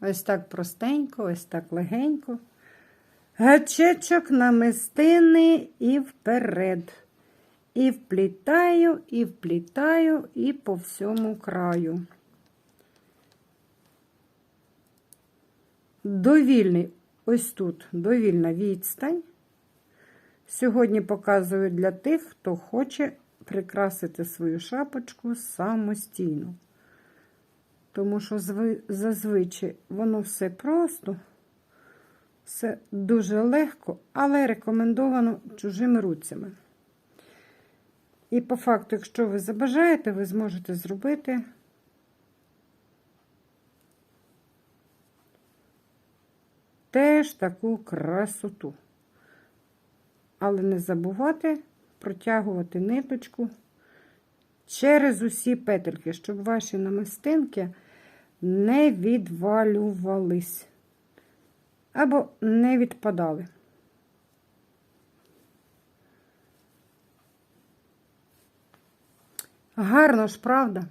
Ось так простенько, ось так легенько. Гачечок намистини і вперед. І вплітаю, і вплітаю, і по всьому краю. Довільний, ось тут довільна відстань. Сьогодні показую для тих, хто хоче прикрасити свою шапочку самостійно. Тому що зазвичай воно все просто, все дуже легко, але рекомендовано чужими руцями. І по факту, якщо ви забажаєте, ви зможете зробити теж таку красоту. Але не забувати протягувати ниточку через усі петельки, щоб ваші намистинки не відвалювались або не відпадали. Гарно ж, правда?